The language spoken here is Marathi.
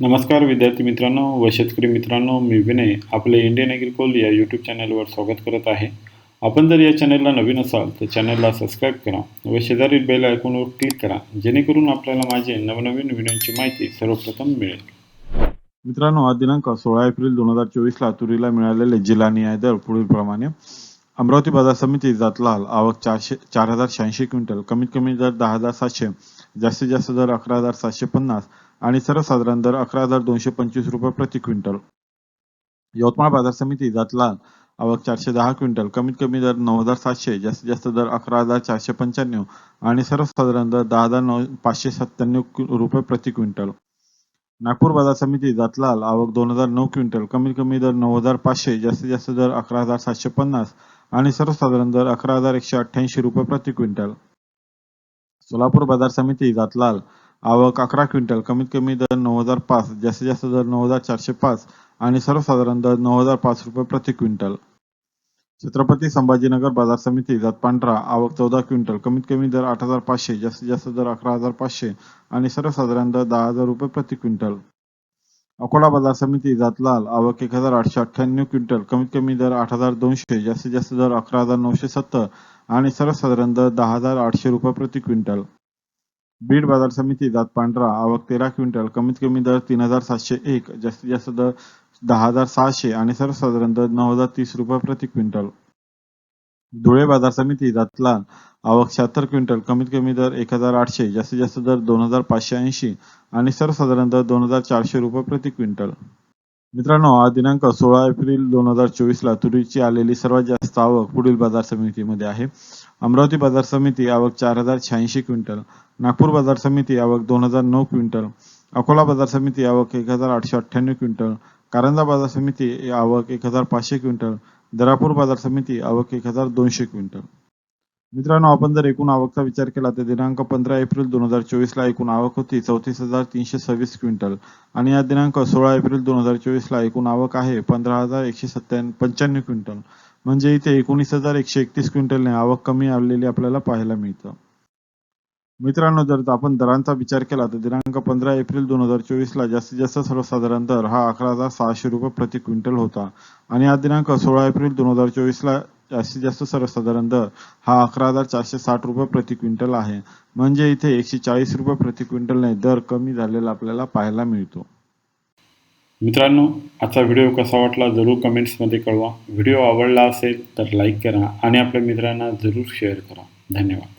नमस्कार विद्यार्थी मित्रांनो व शेतकरी मित्रांनो मी विनय आपले इंडियन ॲग्रिकोल या यूट्यूब चॅनलवर स्वागत करत आहे. आपण जर या चॅनलला नवीन असाल तर चॅनलला सबस्क्राईब करा व शेजारील बेल आयकॉनवर क्लिक करा जेणेकरून आपल्याला माझे नवनवीन व्हिडिओची माहिती सर्वप्रथम मिळेल. मित्रांनो आज दिनांक सोळा एप्रिल दोन हजार चोवीसला तुरीला मिळालेले जिल्हा न्याय दर पुढीलप्रमाणे अमरावती बाजार समिती जातलाल आवक चारशे चार हजार शहाऐंशी क्विंटल कमीत कमी दर दहा हजार सातशे जास्तीत जास्त दर अकरा हजार सातशे पन्नास आणि सर्वसाधारण दर अकरा हजार दोनशे पंचवीस रुपये प्रति क्विंटल. यवतमाळ बाजार समिती जातलाल आवक चारशे दहा क्विंटल कमीत कमी दर नऊ हजार सातशे जास्तीत जास्त दर अकरा हजार चारशे पंच्याण्णव आणि सर्वसाधारण दर दहा हजार नऊ पाचशे सत्त्याण्णव रुपये प्रति क्विंटल. नागपूर बाजार समिती जातलाल आवक दोन हजार नऊ क्विंटल कमीत कमी दर नऊ हजार पाचशे जास्तीत जास्त दर अकरा हजार सातशे पन्नास आणि सर्वसाधारण दर अकरा हजार एकशे अठ्ठ्याऐंशी रुपये प्रति क्विंटल. सोलापूर बाजार समिती जातलाल आवक अकरा क्विंटल कमीत कमी दर नऊ हजार पाच जास्तीत जास्त दर नऊ हजार चारशे पाच आणि सर्वसाधारण दर नऊ हजार पाच रुपये प्रति क्विंटल. छत्रपती संभाजीनगर बाजार समिती जात पांढरा आवक चौदा क्विंटल कमीत कमी दर आठ हजार पाचशे जास्तीत जास्त दर अकरा हजार पाचशे आणि सर्वसाधारण दर दहा हजार रुपये प्रति क्विंटल. अकोला बाजार समिती जातलाल आवक एक हजार आठशे अठ्ठ्याण्णव क्विंटल कमीत कमी दर आठ हजार दोनशे जास्तीत जास्त दर अकरा हजार नऊशे सत्तर आणि सर्वसाधारण दर दहा हजार आठशे रुपये प्रति क्विंटल. बीड बाजार समिती जात पांढरा आवक तेरा क्विंटल कमीत कमी दर तीन हजार सातशे एक जास्तीत जास्त दर दहा हजार सहाशे आणि सर्वसाधारण दर नऊ हजार तीस रुपये प्रति क्विंटल. धुळे बाजार समिती जातला आवक शहात्तर क्विंटल कमीत कमी दर एक हजार आठशे जास्तीत जास्त दर दोन हजार पाचशे ऐंशी आणि सर्वसाधारण दर दोन हजार चारशे रुपये प्रति क्विंटल. मित्रांनो आज दिनांक सोळा एप्रिल दोन हजार चोवीसला तुरीची आलेली सर्वात जास्त आवक पुढील बाजार समितीमध्ये आहे. अमरावती बाजार समिती आवक चार हजार शहाऐंशी क्विंटल. नागपूर बाजार समिती आवक दोन हजार नऊ क्विंटल. अकोला बाजार समिती आवक एक हजार आठशे अठ्ठ्याण्णव क्विंटल. कारंजा बाजार समिती आवक एक हजार पाचशे क्विंटल. दरापूर बाजार समिती आवक एक हजार दोनशे क्विंटल. मित्रांनो आपण जर एकूण आवकचा विचार केला तर दिनांक पंधरा एप्रिल दोन हजार चोवीस ला एकूण आवक होती चौतीस हजार तीनशे सव्वीस क्विंटल. आणि या दिनांक सोळा एप्रिल दोन हजार चोवीस ला एकूण आवक आहे पंधरा हजार एकशे सत्त्याण्णव पंच्याण्णव क्विंटल. म्हणजे इथे एकोणीस हजार एकशे एकतीस क्विंटलने आवक कमी आलेली आपल्याला पाहायला मिळतं. मित्रांनो जर आपण दरांचा विचार केला तर दिनांक पंधरा एप्रिल दोन हजार चोवीस ला जास्तीत जास्त सर्वसाधारण दर हा अकरा हजार सहाशे रुपये प्रति क्विंटल होता. आणि हा दिनांक सोळा एप्रिल दोन हजार चोवीस ला जास्तीत जास्त सर्वसाधारण दर हा अकरा हजार चारशे साठ रुपये प्रति क्विंटल आहे. म्हणजे इथे एकशे चाळीस रुपये प्रति क्विंटलने दर कमी झालेला आपल्याला पाहायला मिळतो. मित्रांनो आजचा व्हिडिओ कसा वाटला जरूर कमेंट्समध्ये कळवा. व्हिडिओ आवडला असेल तर लाईक करा आणि आपल्या मित्रांना जरूर शेअर करा. धन्यवाद.